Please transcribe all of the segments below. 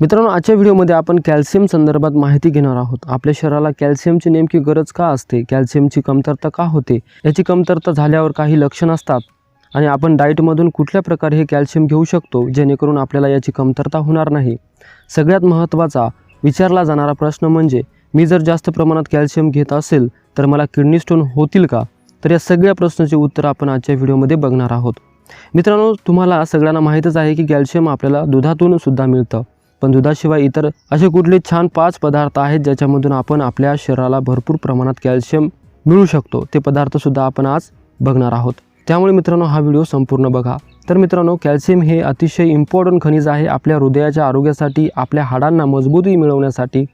मित्रांनो आजच्या व्हिडिओमध्ये आपण कॅल्शियम संदर्भात माहिती घेणार आहोत. आपल्या शरीराला कॅल्शियमची नेमकी गरज का असते? कॅल्शियमची कमतरता का होते? याची कमतरता झाल्यावर काही लक्षण असतात. आणि आपण डाईटमधून कुठल्या प्रकारे हे कॅल्शियम घेऊ शकतो जेणेकरून आपल्याला याची कमतरता होणार नाही? सगळ्यात महत्त्वाचा विचारला जाणारा प्रश्न म्हणजे मी जर जास्त प्रमाणात कॅल्शियम घेत असेल तर मला किडनी स्टोन होतील का? तर या सगळ्या प्रश्नाचे उत्तर आपण आजच्या व्हिडिओमध्ये बघणार आहोत. मित्रांनो तुम्हाला सगळ्यांना माहीतच आहे की कॅल्शियम आपल्याला दुधातून सुद्धा मिळतं. पण दुधाशिवाय इतर असे कुठले छान पाच पदार्थ आहेत ज्याच्यामधून आपण आपल्या शरीराला भरपूर प्रमाणात कॅल्शियम मिळू शकतो ते पदार्थसुद्धा आपण आज बघणार आहोत. त्यामुळे मित्रांनो हा व्हिडिओ संपूर्ण बघा. तर मित्रांनो कॅल्शियम हे अतिशय इम्पॉर्टंट खनिज आहे आपल्या हृदयाच्या आरोग्यासाठी आपल्या हाडांना मजबूती मिळवण्यासाठी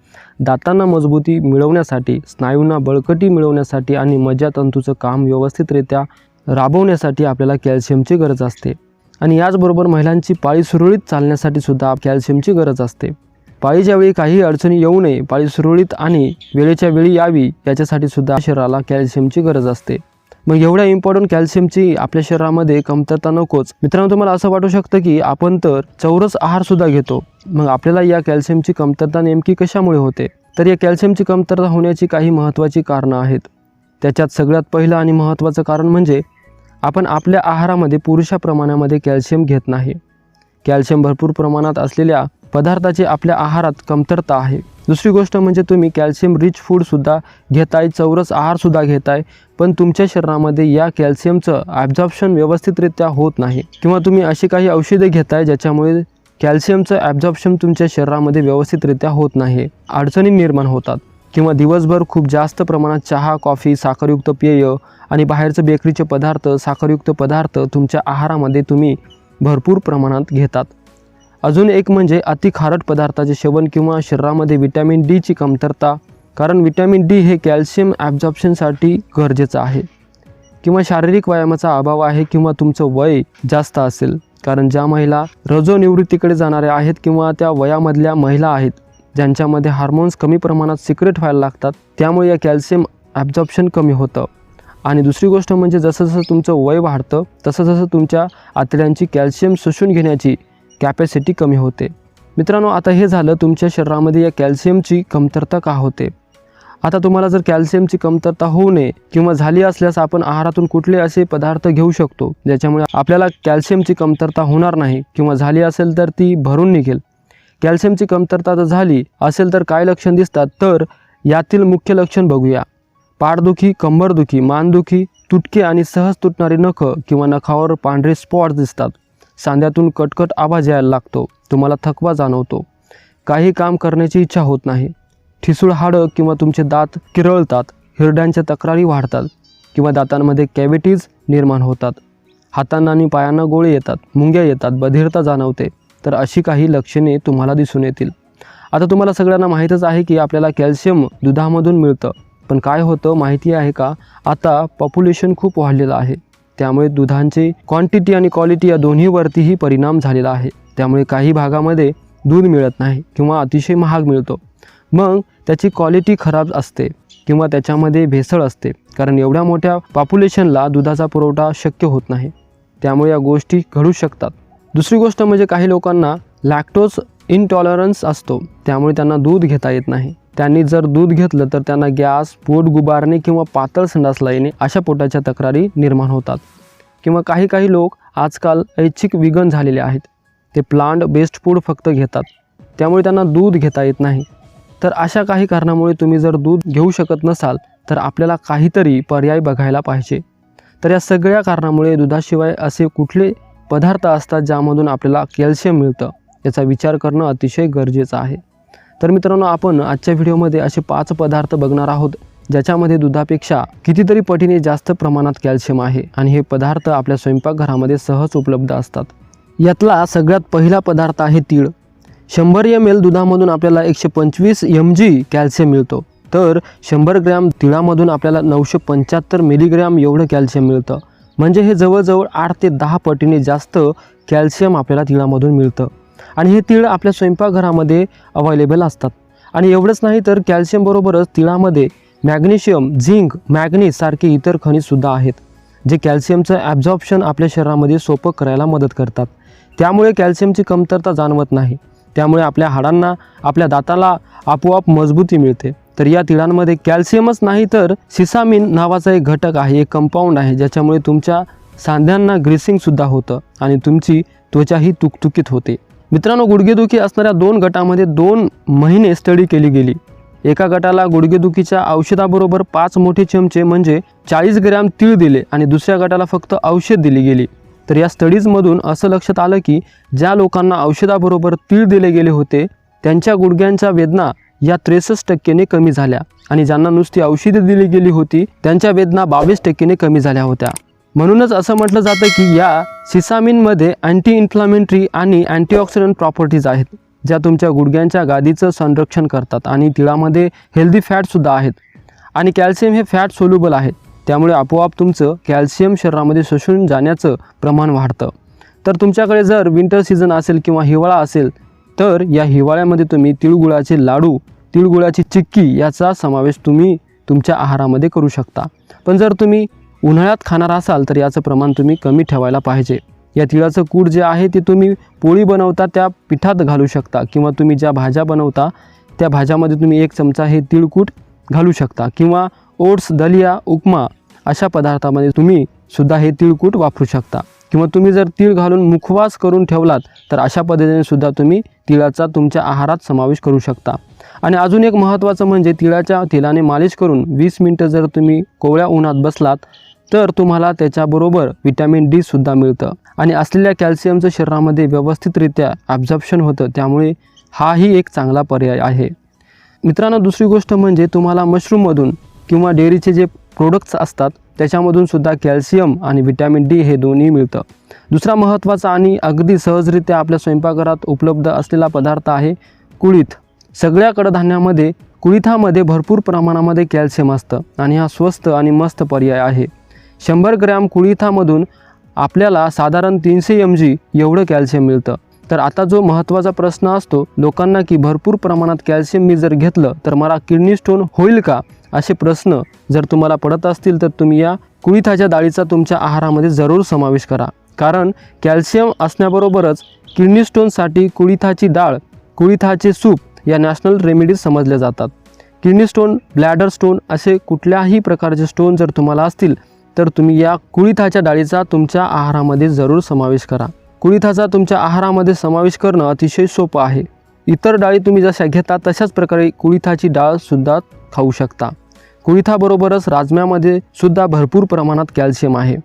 दातांना मजबूती मिळवण्यासाठी स्नायूंना बळकटी मिळवण्यासाठी आणि मज्जातंतूचं काम व्यवस्थितरित्या राबवण्यासाठी आपल्याला कॅल्शियमची गरज असते. आणि याचबरोबर महिलांची पाळी सुरळीत चालण्यासाठी सुद्धा कॅल्शियमची गरज असते. पाळीच्या वेळी काही अडचणी येऊ नये पाळी सुरळीत आणि वेळेच्या वेळी यावी याच्यासाठी सुद्धा शरीराला कॅल्शियमची गरज असते. मग एवढ्या इम्पॉर्टंट कॅल्शियमची आपल्या शरीरामध्ये कमतरता नकोच. मित्रांनो तुम्हाला असं वाटू शकतं की आपण तर चौरस आहारसुद्धा घेतो. मग आपल्याला या कॅल्शियमची कमतरता नेमकी कशामुळे होते? तर या कॅल्शियमची कमतरता होण्याची काही महत्त्वाची कारणं आहेत. त्याच्यात सगळ्यात पहिलं आणि महत्त्वाचं कारण म्हणजे आपण आपल्या आहारामध्ये पुरेशा प्रमाणामध्ये कॅल्शियम घेत नाही. कॅल्शियम भरपूर प्रमाणात असलेल्या पदार्थाची आपल्या आहारात कमतरता आहे. दुसरी गोष्ट म्हणजे तुम्ही कॅल्शियम रिच फूडसुद्धा घेताय चौरस आहारसुद्धा घेताय पण तुमच्या शरीरामध्ये या कॅल्शियमचं ॲब्झॉर्प्शन व्यवस्थितरित्या होत नाही. किंवा तुम्ही अशी काही औषधे घेताय ज्याच्यामुळे कॅल्शियमचं ॲब्झॉर्प्शन तुमच्या शरीरामध्ये व्यवस्थितरित्या होत नाही. अडचणी निर्माण होतात. किंवा दिवसभर खूप जास्त प्रमाणात चहा कॉफी साखरयुक्त पेय आणि बाहेरचं बेकरीचे पदार्थ साखरयुक्त पदार्थ तुमच्या आहारामध्ये तुम्ही भरपूर प्रमाणात घेतात. अजून एक म्हणजे अति खारट पदार्थाचे सेवन किंवा शरीरामध्ये विटॅमिन डीची कमतरता कारण विटॅमिन डी हे कॅल्शियम ॲब्झॉर्प्शनसाठी गरजेचं आहे. किंवा शारीरिक व्यायामाचा अभाव आहे किंवा तुमचं वय जास्त असेल कारण ज्या महिला रजोनिवृत्तीकडे जाणाऱ्या आहेत किंवा त्या वयामधल्या महिला आहेत ज्यांच्यामध्ये हार्मोन्स कमी प्रमाणात सिक्रेट व्हायला लागतात त्यामुळे या कॅल्शियम ॲब्झॉर्प्शन कमी होतं. आणि दुसरी गोष्ट म्हणजे जसं जसं तुमचं वय वाढतं तसं जसं तुमच्या आतड्यांची कॅल्शियम शोषून घेण्याची कॅपॅसिटी कमी होते. मित्रांनो आता हे झालं तुमच्या शरीरामध्ये या कॅल्शियमची कमतरता का होते? आता तुम्हाला जर कॅल्शियमची कमतरता होऊ नये किंवा झाली असल्यास आपण आहारातून कुठले असे पदार्थ घेऊ शकतो ज्याच्यामुळे आपल्याला कॅल्शियमची कमतरता होणार नाही किंवा झाली असेल तर ती भरून निघेल. कॅल्शियमची कमतरता जर झाली असेल तर काय लक्षण दिसतात? तर यातील मुख्य लक्षण बघूया. पाठदुखी कंबरदुखी मानदुखी तुटके आणि सहज तुटणारी नखं किंवा नखावर पांढरे स्पॉट दिसतात. सांध्यातून कटकट आवाज यायला लागतो. तुम्हाला थकवा जाणवतो. काही काम करण्याची इच्छा होत नाही. ठिसूळ हाडं किंवा तुमचे दात किरळतात. हिरड्यांच्या तक्रारी वाढतात किंवा दातांमध्ये कॅव्हिटीज निर्माण होतात. हातांना आणि पायांना गोळे येतात. मुंग्या येतात. बधिरता जाणवते. तर अशी काही लक्षणे तुम्हाला दिसून येतील. आता तुम्हाला सगळ्यांना माहीतच आहे की आपल्याला कॅल्शियम दुधामधून मिळतं. पण काय होतं माहिती आहे का? आता पॉप्युलेशन खूप वाढलेलं आहे. त्यामुळे दुधांची क्वांटिटी आणि क्वालिटी या दोन्हीवरतीही परिणाम झालेला आहे. त्यामुळे काही भागामध्ये दूध मिळत नाही किंवा अतिशय महाग मिळतो. मग त्याची क्वालिटी खराब असते किंवा त्याच्यामध्ये भेसळ असते. कारण एवढ्या मोठ्या पॉप्युलेशनला दुधाचा पुरवठा शक्य होत नाही. त्यामुळे या गोष्टी घडू शकतात. दुसरी गोष्ट म्हणजे काही लोकांना लॅक्टोज इनटॉलरन्स असतो. त्यामुळे त्यांना दूध घेता येत नाही. त्यांनी जर दूध घेतलं तर त्यांना गॅस पोट गुबारणे किंवा पातळ संडासला येणे अशा पोटाच्या तक्रारी निर्माण होतात. किंवा काही काही लोक आजकाल ऐच्छिक विगन झालेले आहेत. ते प्लांट बेस्ड फूड फक्त घेतात. त्यामुळे त्यांना दूध घेता येत नाही. तर अशा काही कारणामुळे तुम्ही जर दूध घेऊ शकत नसाल तर आपल्याला काहीतरी पर्याय बघायला पाहिजे. तर या सगळ्या कारणामुळे दुधाशिवाय असे कुठले पदार्थ असतात ज्यामधून आपल्याला कॅल्शियम मिळतं याचा विचार करणं अतिशय गरजेचं आहे. तर मित्रांनो आपण आजच्या व्हिडिओमध्ये असे पाच पदार्थ बघणार आहोत ज्याच्यामध्ये दुधापेक्षा कितीतरी पटीने जास्त प्रमाणात कॅल्शियम आहे आणि हे पदार्थ आपल्या स्वयंपाकघरामध्ये सहज उपलब्ध असतात. यातला सगळ्यात पहिला पदार्थ आहे तीळ. शंभर एम एल दुधामधून आपल्याला एकशे पंचवीस एम जी कॅल्शियम मिळतो. तर शंभर ग्रॅम तिळामधून आपल्याला नऊशे पंच्याहत्तर मिलीग्रॅम एवढं कॅल्शियम मिळतं. म्हणजे हे जवळजवळ आठ ते दहा पटीने जास्त कॅल्शियम आपल्याला तिळामधून मिळतं. आणि हे तीळ आपल्या स्वयंपाकघरामध्ये अवेलेबल असतात. आणि एवढंच नाही तर कॅल्शियमबरोबरच तिळामध्ये मॅग्नेशियम झिंक मॅग्नीज सारखे इतर खनिजसुद्धा आहेत जे कॅल्शियमचं ॲब्झॉर्प्शन आपल्या शरीरामध्ये सोपं करायला मदत करतात. त्यामुळे कॅल्शियमची कमतरता जाणवत नाही. त्यामुळे आपल्या हाडांना आपल्या दाताला आपोआप मजबूती मिळते. तर या तिळांमध्ये कॅल्शियमच नाही तर सिसामिन नावाचा एक घटक आहे एक कंपाऊंड आहे ज्याच्यामुळे तुमच्या सांध्यांना ग्रेसिंगसुद्धा होतं आणि तुमची त्वचाही तुकतुकीत होते. मित्रांनो गुडघेदुखी असणाऱ्या दोन गटामध्ये दोन महिने स्टडी केली गेली. एका गटाला गुडघेदुखीच्या औषधाबरोबर पाच मोठे चमचे म्हणजे चाळीस ग्रॅम तीळ दिले आणि दुसऱ्या गटाला फक्त औषध दिली गेली. तर या स्टडीजमधून असं लक्षात आलं की ज्या लोकांना औषधाबरोबर तीळ दिले गेले होते त्यांच्या गुडघ्यांच्या वेदना या त्रेसष्ट टक्केने कमी झाल्या आणि ज्यांना नुसती औषधे दिली गेली होती त्यांच्या वेदना बावीस टक्केने कमी झाल्या होत्या. म्हणूनच असं म्हटलं जातं की या सिसामिनमध्ये अँटी इन्फ्लामेटरी आणि अँटीऑक्सिडंट प्रॉपर्टीज आहेत ज्या तुमच्या गुडघ्यांच्या गादीचं संरक्षण करतात आणि तिळामध्ये हेल्दी फॅटसुद्धा आहेत. आणि कॅल्शियम हे फॅट सोल्युबल आहेत त्यामुळे आपोआप तुमचं कॅल्शियम शरीरामध्ये शोषून जाण्याचं प्रमाण वाढतं. तर तुमच्याकडे जर विंटर सीझन असेल किंवा हिवाळा असेल तर या हिवाळ्यामध्ये तुम्ही तिळगुळाचे लाडू तिळगुळाची चिक्की याचा समावेश तुम्ही तुमच्या आहारामध्ये करू शकता. पण जर तुम्ही उन्हाळ्यात खाणार असाल तर याचं प्रमाण तुम्ही कमी ठेवायला पाहिजे. या तिळाचं कूट जे आहे ते तुम्ही पोळी बनवता त्या पिठात घालू शकता किंवा तुम्ही ज्या भाज्या बनवता त्या भाज्यामध्ये तुम्ही एक चमचा हे तिळकूट घालू शकता किंवा ओट्स दलिया उपमा अशा पदार्थामध्ये तुम्ही सुद्धा हे तिळकूट वापरू शकता. किंवा तुम्ही जर तीळ घालून मुखवास करून ठेवलात तर अशा पद्धतीने सुद्धा तुम्ही तिळाचा तुमच्या आहारात समावेश करू शकता. आणि अजून एक महत्त्वाचं म्हणजे तिळाच्या तेलाने मालिश करून वीस मिनटं जर तुम्ही कोवळ्या उन्हात बसलात तर तुम्हाला त्याच्याबरोबर विटॅमिन डीसुद्धा मिळतं. आणि असलेल्या कॅल्शियमचं शरीरामध्ये व्यवस्थितरित्या ॲब्झॉप्शन होतं त्यामुळे हाही एक चांगला पर्याय आहे. मित्रांनो दुसरी गोष्ट म्हणजे तुम्हाला मशरूममधून किंवा डेअरीचे जे प्रोडक्ट्स असतात त्याच्यामधून सुद्धा कॅल्शियम आणि व्हिटॅमिन डी हे दोन्ही मिळतं. दुसरा महत्त्वाचा आणि अगदी सहजरित्या आपल्या स्वयंपाकघरात उपलब्ध असलेला पदार्थ आहे कुळीथ. सगळ्या कडधान्यामध्ये कुळिथामध्ये भरपूर प्रमाणामध्ये कॅल्शियम असतं आणि हा स्वस्त आणि मस्त पर्याय आहे. शंभर ग्रॅम कुळिथामधून आपल्याला साधारण तीनशे एम जी एवढं कॅल्शियम मिळतं. तर आता जो महत्त्वाचा प्रश्न असतो लोकांना की भरपूर प्रमाणात कॅल्शियम मी जर घेतलं तर मला किडनी स्टोन होईल का? असे प्रश्न जर तुम्हाला पडत असतील तर तुम्ही या कुळिथाच्या डाळीचा तुमच्या आहारामध्ये जरूर समावेश करा. कारण कॅल्शियम असण्याबरोबरच किडनी स्टोनसाठी कुळिथाची डाळ कुळिथाचे सूप या नॅशनल रेमेडीज समजल्या जातात. किडनी स्टोन ब्लॅडर स्टोन असे कुठल्याही प्रकारचे स्टोन जर तुम्हाला असतील तर तुम्ही या कुळिथाच्या डाळीचा तुमच्या आहारामध्ये जरूर समावेश करा. कुळिथाचा तुमच्या आहारामध्ये समावेश करणं अतिशय सोपं आहे. इतर डाळी तुम्ही जशा घेता तशाच प्रकारे कुळिथाची डाळसुद्धा खाऊ शकता. कुळिथाबरोबरच राजम्यामध्ये सुद्धा भरपूर प्रमाणात कॅल्शियम आहे.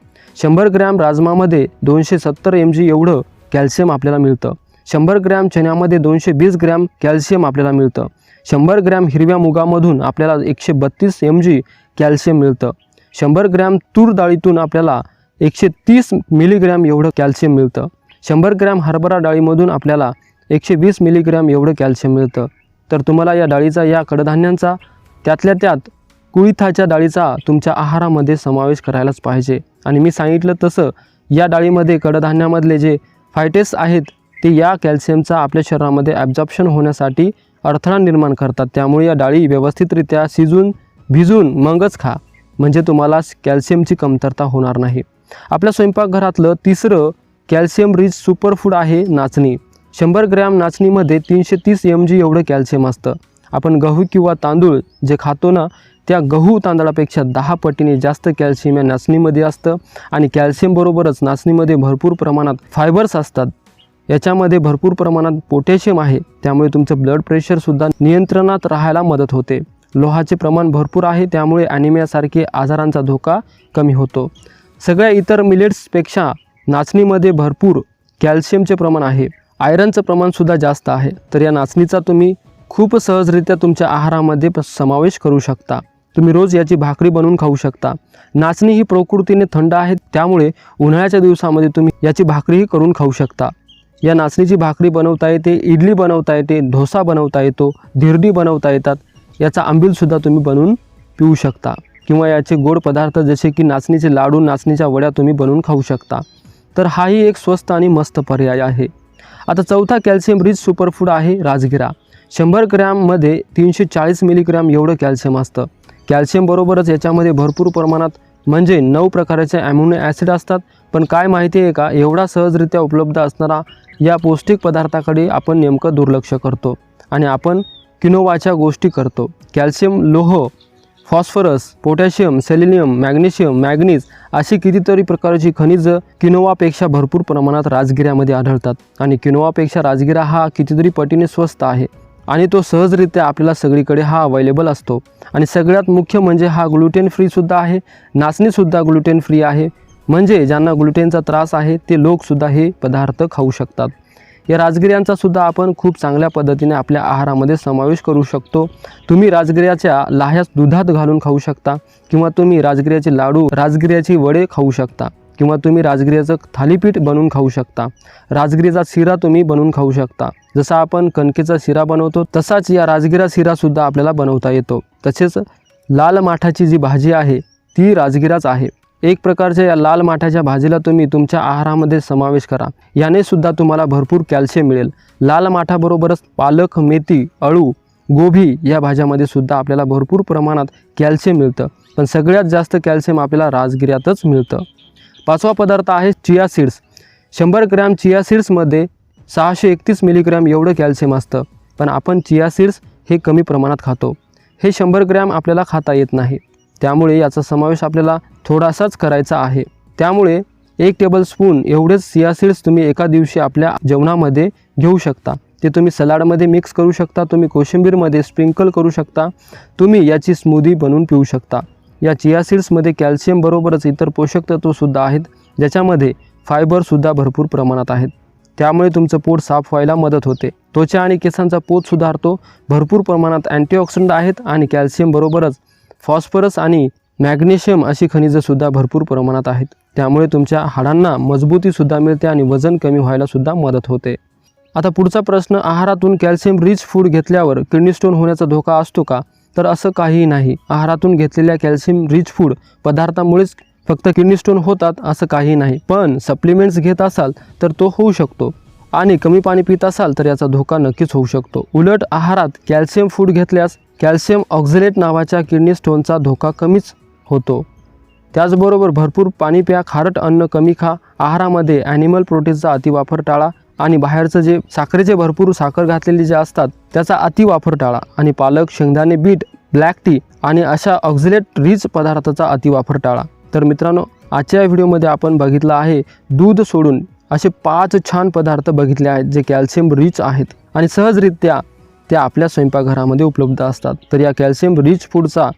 शंभर ग्रॅम राजमामध्ये दोनशे सत्तर एम जी एवढं कॅल्शियम आपल्याला मिळतं. शंभर ग्रॅम चण्यामध्ये दोनशे वीस ग्रॅम कॅल्शियम आपल्याला मिळतं. शंभर ग्रॅम हिरव्या मुगामधून आपल्याला एकशे बत्तीस एम जी कॅल्शियम मिळतं. शंभर ग्रॅम तूर डाळीतून आपल्याला एकशे तीस मिलीग्रॅम एवढं कॅल्शियम मिळतं. शंभर ग्रॅम हरभरा डाळीमधून आपल्याला एकशे वीस मिलीग्रॅम एवढं कॅल्शियम मिळतं. तर तुम्हाला या डाळीचा या कडधान्यांचा त्यातल्या त्यात कुळिथाच्या डाळीचा तुमच्या आहारामध्ये समावेश करायलाच पाहिजे. आणि मी सांगितलं तसं या डाळीमध्ये कडधान्यामधले जे फायटेस आहेत ते या कॅल्शियमचा आपल्या शरीरामध्ये ॲब्झॉप्शन होण्यासाठी अडथळा निर्माण करतात. त्यामुळे या डाळी व्यवस्थितरित्या शिजून भिजून मगच खा. म्हणजे तुम्हाला कॅल्शियमची कमतरता होणार नाही. आपल्या स्वयंपाकघरातलं तिसरं कॅल्शियम रिच सुपरफूड आहे नाचणी. शंभर ग्रॅम नाचणीमध्ये तीनशे तीस एम जी एवढं कॅल्शियम असतं. आपण गहू किंवा तांदूळ जे खातो ना त्या गहू तांदळापेक्षा दहा पटीने जास्त कॅल्शियम या नाचणीमध्ये असतं आणि कॅल्शियमबरोबरच नाचणीमध्ये भरपूर प्रमाणात फायबर्स असतात. याच्यामध्ये भरपूर प्रमाणात पोटॅशियम आहे त्यामुळे तुमचं ब्लड प्रेशरसुद्धा नियंत्रणात राहायला मदत होते. लोहाचे प्रमाण भरपूर आहे त्यामुळे ॲनिमियासारखे आजारांचा धोका कमी होतो. सगळ्या इतर मिलेट्सपेक्षा नाचणीमध्ये भरपूर कॅल्शियमचे प्रमाण आहे. आयरनचं प्रमाणसुद्धा जास्त आहे. तर या नाचणीचा तुम्ही खूप सहजरित्या तुमच्या आहारामध्ये प- समावेश करू शकता. तुम्ही रोज याची भाकरी बनवून खाऊ शकता. नाचणी ही प्रकृतीने थंड आहे त्यामुळे उन्हाळ्याच्या दिवसामध्ये तुम्ही याची भाकरीही करून खाऊ शकता. या नाचणीची भाकरी बनवता येते इडली बनवता येते ढोसा बनवता येतो धिरडी बनवता येतात. याचा आंबीलसुद्धा तुम्ही बनवून पिऊ शकता. किंवा याचे गोड पदार्थ जसे की नाचणीचे लाडू नाचणीच्या वड्या तुम्ही बनवून खाऊ शकता. तर हाही एक स्वस्त आणि मस्त पर्याय आहे. आता चौथा कॅल्शियम रिच सुपरफूड आहे राजगिरा. शंभर ग्रॅममध्ये तीनशे चाळीस मिलीग्रॅम एवढं कॅल्शियम असतं. कॅल्शियमबरोबरच याच्यामध्ये भरपूर प्रमाणात म्हणजे नऊ प्रकारचे ॲम्युनो ॲसिड असतात. पण काय माहिती आहे का? एवढा सहजरित्या उपलब्ध असणारा या पौष्टिक पदार्थाकडे आपण नेमकं दुर्लक्ष करतो आणि आपण किनोवाच्या गोष्टी करतो. कॅल्शियम लोह phosphorus potassium selenium magnesium manganese अशी कितीतरी प्रकारची खनिजं किनोवापेक्षा भरपूर प्रमाणात राजगिऱ्यामध्ये आढळतात. आणि किनोवापेक्षा राजगिरा हा कितीतरी पटीने स्वस्त आहे. आणि तो सहजरित्या आपल्याला सगळीकडे हा अवेलेबल असतो. आणि सगळ्यात मुख्य म्हणजे हा ग्लुटेन फ्रीसुद्धा आहे. नाचणीसुद्धा ग्लुटेन फ्री आहे. म्हणजे ज्यांना ग्लुटेनचा त्रास आहे ते लोकसुद्धा हे पदार्थ खाऊ शकतात. या राजगिऱ्यांचासुद्धा आपण खूप चांगल्या पद्धतीने आपल्या आहारामध्ये समावेश करू शकतो. तुम्ही राजगिऱ्याच्या लाह्यास दुधात घालून खाऊ शकता किंवा तुम्ही राजगिऱ्याचे लाडू राजगिऱ्याची वडे खाऊ शकता. किंवा तुम्ही राजगिऱ्याचं थालीपीठ बनवून खाऊ शकता. राजगिरीचा शिरा तुम्ही बनवून खाऊ शकता. जसा आपण कणकेचा शिरा बनवतो तसाच या राजगिरा शिरासुद्धा आपल्याला बनवता येतो. तसेच लाल माठाची जी भाजी आहे ती राजगिराच आहे. एक प्रकारच्या या लाल माठाच्या भाजीला तुम्ही तुमच्या आहारामध्ये समावेश करा. याने सुद्धा तुम्हाला भरपूर कॅल्शियम मिळेल. लाल माठाबरोबरच पालक मेथी अळू गोभी या भाज्यामध्ये सुद्धा आपल्याला भरपूर प्रमाणात कॅल्शियम मिळतं. पण सगळ्यात जास्त कॅल्शियम आपल्याला राजगिऱ्यातच मिळतं. पाचवा पदार्थ आहे चिया सीड्स. शंभर ग्रॅम चिया सीड्समध्ये सहाशे एकतीस मिलीग्रॅम एवढं कॅल्शियम असतं. पण आपण चिया सीड्स हे कमी प्रमाणात खातो. हे शंभर ग्रॅम आपल्याला खाता येत नाही. त्यामुळे याचा समावेश आपल्याला थोडासाच करायचा आहे. त्यामुळे एक टेबलस्पून एवढेच चिया सीड्स तुम्ही एका दिवशी आपल्या जेवणामध्ये घेऊ शकता. ते तुम्ही सलाडमध्ये मिक्स करू शकता तुम्ही कोशिंबीरमध्ये स्प्रिंकल करू शकता तुम्ही याची स्मूदी बनवून पिऊ शकता. या चिया सीड्समध्ये कॅल्शियमबरोबरच इतर पोषक तत्वसुद्धा आहेत ज्याच्यामध्ये फायबरसुद्धा भरपूर प्रमाणात आहेत. त्यामुळे तुमचं पोट साफ व्हायला मदत होते. त्वचा आणि केसांचा पोत सुधारतो भरपूर प्रमाणात अँटीऑक्सिडंट आहेत आणि कॅल्शियमबरोबरच फॉस्फरस आणि मॅग्नेशियम अशी खनिजंसुद्धा भरपूर प्रमाणात आहेत. त्यामुळे तुमच्या हाडांना मजबूतीसुद्धा मिळते आणि वजन कमी व्हायलासुद्धा मदत होते. आता पुढचा प्रश्न आहारातून कॅल्शियम रिच फूड घेतल्यावर किडनी स्टोन होण्याचा धोका असतो का? तर असं काहीही नाही. आहारातून घेतलेल्या कॅल्शियम रिच फूड पदार्थामुळेच फक्त किडनी स्टोन होतात असं काही नाही. पण सप्लिमेंट्स घेत असाल तर तो होऊ शकतो आणि कमी पाणी पित असाल तर याचा धोका नक्कीच होऊ शकतो. उलट आहारात कॅल्शियम फूड घेतल्यास कॅल्शियम ऑक्झलेट नावाच्या किडनी स्टोनचा धोका कमीच होतो. त्याचबरोबर भरपूर पाणी प्या खारट अन्न कमी खा. आहारामध्ये ॲनिमल प्रोटीनचा अतिवापर टाळा. आणि बाहेरचं जे साखरेचे भरपूर साखर घातलेले जे असतात त्याचा अतिवापर टाळा. आणि पालक शेंगदाणे बीट ब्लॅक टी आणि अशा ऑक्झिलेट रिच पदार्थाचा अतिवापर टाळा. तर मित्रांनो आजच्या व्हिडिओमध्ये आपण बघितलं आहे दूध सोडून असे पाच छान पदार्थ बघितले आहेत जे कॅल्शियम रिच आहेत. आणि सहजरित्या त्या आपल्या स्वयंपाकघरामध्ये उपलब्ध असतात. तर या कॅल्शियम रिच फूडचा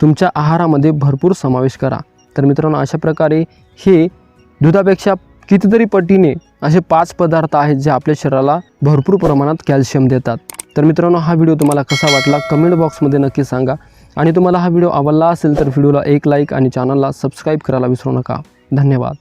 तुमच्या आहारामध्ये भरपूर समावेश करा. तर मित्रांनो अशा प्रकारे हे दुधापेक्षा कितीतरी पटीने असे पाच पदार्थ आहेत जे आपल्या शरीराला भरपूर प्रमाणात कॅल्शियम देतात. तर मित्रांनो हा व्हिडिओ तुम्हाला कसा वाटला कमेंट बॉक्समध्ये नक्की सांगा. आणि तुम्हाला हा व्हिडिओ आवडला असेल तर व्हिडिओला एक लाईक आणि चॅनलला सबस्क्राईब करायला विसरू नका. धन्यवाद.